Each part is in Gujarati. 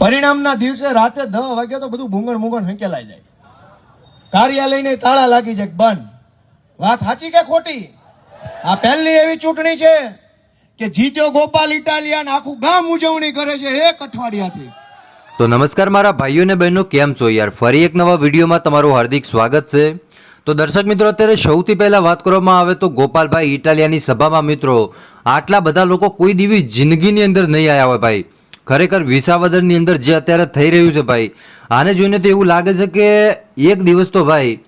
પરિણામના દિવસે રાતે દસ વાગે તો બધું ભૂંગણ મૂંગણ હંકેલાઈ જાય. કાર્યાલયને તાળા લાગી જાય બંધ. વાત સાચી કે ખોટી? આ પહેલી એવી ચૂંટણી છે કે જીત્યો ગોપાલ ઇટાલિયન આખું ગામ ઉજવણી કરે છે એક અઠવાડિયાથી. તો નમસ્કાર મારા ભાઈઓ અને બહેનો, કેમ છો યાર? ફરી એક નવા વિડીયોમાં તમારું હાર્દિક સ્વાગત છે. તો દર્શક મિત્રો, અત્યારે સૌથી પહેલાં વાત કરવામાં આવે તો ગોપાલભાઈ ઇટાલિયાની સભામાં મિત્રો, આટલા બધા લોકો કોઈ દીવી જિંદગીની અંદર નહીં આવ્યા હોય ભાઈ. ખરેખર વિસાવદરની અંદર જે અત્યારે થઈ રહ્યું છે ભાઈ, આને જોઈને તો એવું લાગે છે કે એક દિવસ તો ભાઈ,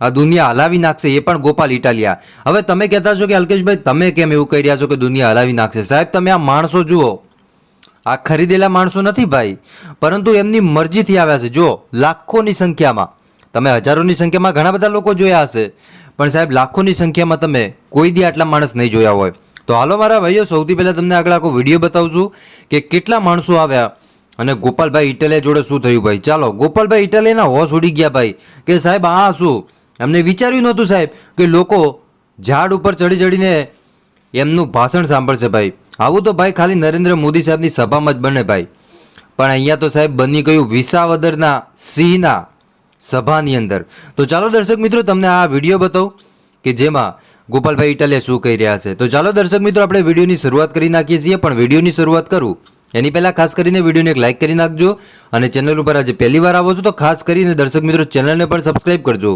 આ દુનિયા હલાવી નાખશે, એ પણ ગોપાલ ઇટાલિયા. હવે તમે કહેતા છો કે અલ્કેશભાઈ, તમે કેમ એવું કહી રહ્યા છો કે દુનિયા હલાવી નાખશે? સાહેબ, તમે આ માણસો જુઓ. આ ખરીદેલા માણસો નથી ભાઈ, પરંતુ એમની મરજીથી આવ્યા છે. જો લાખોની સંખ્યામાં. તમે હજારોની સંખ્યામાં ઘણા બધા લોકો જોયા હશે. પણ સાહેબ, લાખોની સંખ્યામાં તમે કોઈ દી આટલા માણસ નહીં જોયા હોય. તો હાલો મારા ભાઈઓ, સૌથી પહેલાં તમને આગળ આખો વીડિયો બતાવું છું કે કેટલા માણસો આવ્યા અને ગોપાલભાઈ ઇટાલિયા જોડે શું થયું ભાઈ? ચાલો, ગોપાલભાઈ ઇટાલિયાના હોશ ઉડી ગયા ભાઈ કે સાહેબ, આ શું? એમને વિચાર્યું નહોતું સાહેબ કે લોકો ઝાડ ઉપર ચડી ચડીને એમનું ભાષણ સાંભળશે ભાઈ. આવું તો ભાઈ ખાલી નરેન્દ્ર મોદી સાહેબની સભામાં જ બને ભાઈ. પણ અહીંયા તો સાહેબ બની ગયું વિસાવદરના સિંહના સભાની અંદર. તો ચાલો દર્શક મિત્રો, તમને આ વીડિયો બતાવું કે જેમાં ગોપાલભાઈ ઇટાલિયા શું કહી રહ્યા છે? તો ચાલો દર્શક મિત્રો, આપણે વિડીયોની શરૂઆત કરી નાખીએ છીએ, પણ વિડીયોની શરૂઆત કરું. એની પહેલાં ખાસ કરીને વિડીયોને એક લાઇક કરી નાખજો અને ચેનલ ઉપર આજે પહેલી વાર આવો છો, તો ખાસ કરીને દર્શક મિત્રો ચેનલને પણ સબસ્ક્રાઇબ કરજો.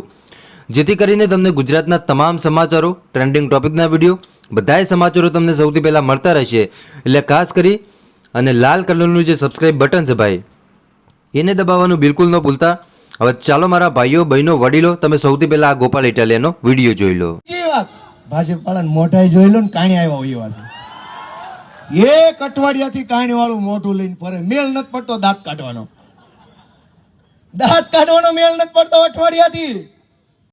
જેથી કરીને તમને ગુજરાતના તમામ સમાચારો ટ્રેન્ડિંગ ટોપિકના વીડિયો, બધાય સમાચારો તમને સૌથી પહેલાં મળતા રહેશે. એટલે ખાસ કરી અને લાલ કલરનું જે સબસ્ક્રાઇબ બટન છે ભાઈ, એને દબાવવાનું બિલકુલ ન ભૂલતા. હવે ચાલો મારા ભાઈઓ, બહેનો, વડીલો, તમે સૌથી પહેલાં આ ગોપાલ ઇટાલિયાનો વીડિયો જોઈ લો. સાચી ભાજપ વાળાને મોઢાઈ જોઈ લો ને કાણી આવ્યા હોય એવા છે. એક અઠવાડિયાથી કાણી વાળું મોઢું લઈને ફરે. મેળ નથી પડતો દાંત કાઢવાનો. દાંત કાઢવાનો મેળ નથી પડતો અઠવાડિયાથી.